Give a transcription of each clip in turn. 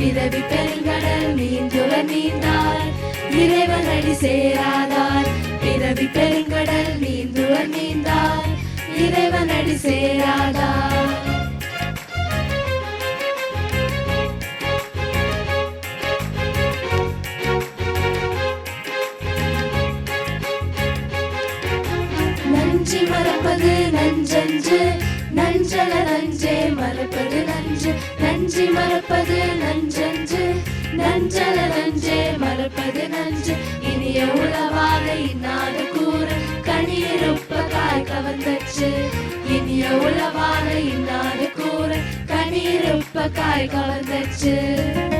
பிறவி பெருங்கடல் நீந்துவர் நீந்தார் இறைவன் அடி சேராதார். பிறவி பெருங்கடல் நீந்துவர் நீந்தார் இறைவன் அடி சேராதார். நன்றி மறப்பது நன்றன்று நஞ்சல நஞ்சே மறப்பது நஞ்சு. நஞ்சி மறப்பது நஞ்சஞ்சு. நஞ்சல நஞ்சே மறப்பது நஞ்சு. இனிய உளவாக இன்னாது கூறு கண்ணீருப்ப காய் கவர்ந்தச்சு. இனிய உளவாக இன்னாது கூறு கண்ணீருப்ப காய் கவர்ந்தச்சு.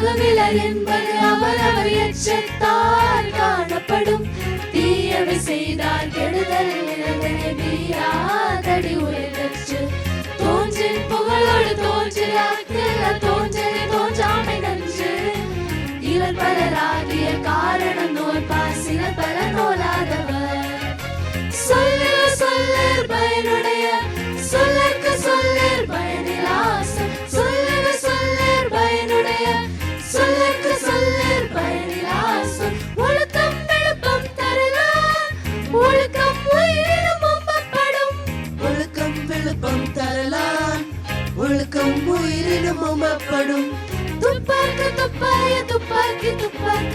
தக்கார் தகவிலர் என்பது அவரவர் எச்சத்தால் காணப்படும். தீயவை செய்தார் கெடுதல்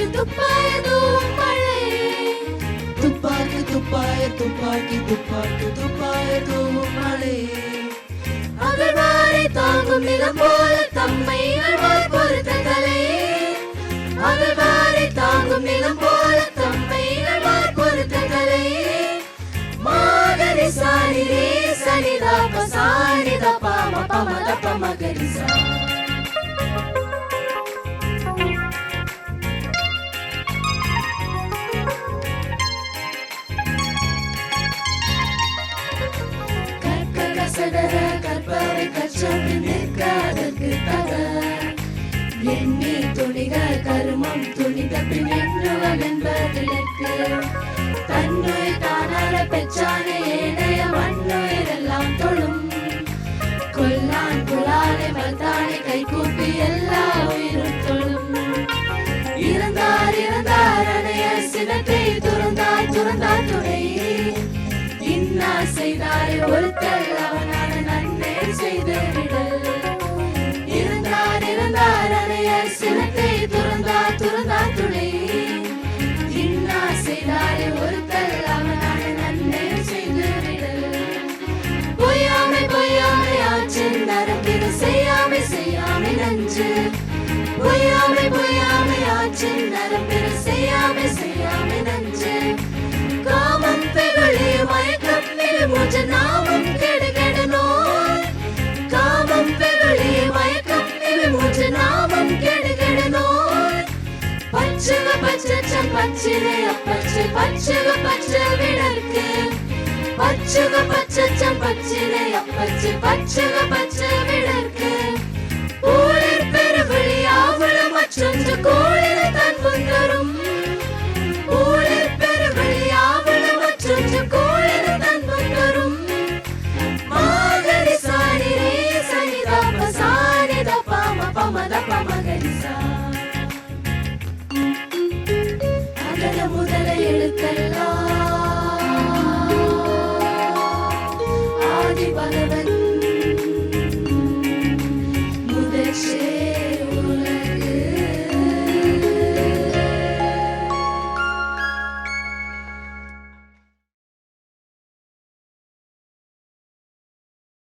துப்பாக்கி துப்பாய துப்பாக்கி துப்பாய துப்பாக்கி துப்பாய தூவும் மழை அகழ்வாரை தாங்கும் நிலம் போல தம்மை அழ்வார் பொறுத்த தலை அகழ்வாரை தாங்கும் நிலம் போல தம்மை அழ்வார் பொறுத்த தலை மாகரி சாரி ரே சனிதா பசானிதா பாம பமத பமகரி சா கற்க கற்பவை கற்றபின் நிற்க அதற்கு தக எண்ணி துணிக கருமம் துணித பின் எண்ணுவன் என்பதற்கு தன்னுயிர் தானார பெற்றானே ஏனைய மண்ணுயிரெல்லாம் தொழும். கொல்லான் புலானை வந்தானை கை கூப்பி எல்லா உயிரும் தொழும். இருந்தார் இருந்தார் அணைய சினத்தை துறந்தார் துறந்தார் துணை. இன்னா செய்தாய் ஒருத்தல் அவனான நன்மை செய்து இருந்தார் இருந்தார் சினத்தை துறந்தார் துறந்தார் துணை இன்னா பச்சிலே அப்பச்சு பச்சுக பச்ச விடற்கு பச்சுக பச்சச்சம் பச்சிலே அப்பச்சு பச்சுக பச்ச விடற்கு ஊழில் பெருவழி ஆவல மற்றொன்று கோழில தன் முன்னரும் ஊழில் பெருவழி ஆவல மற்றொன்று கோழில தன் முன்னரும் மாதிரி சாரி சனிதாப சாரித பாம பமத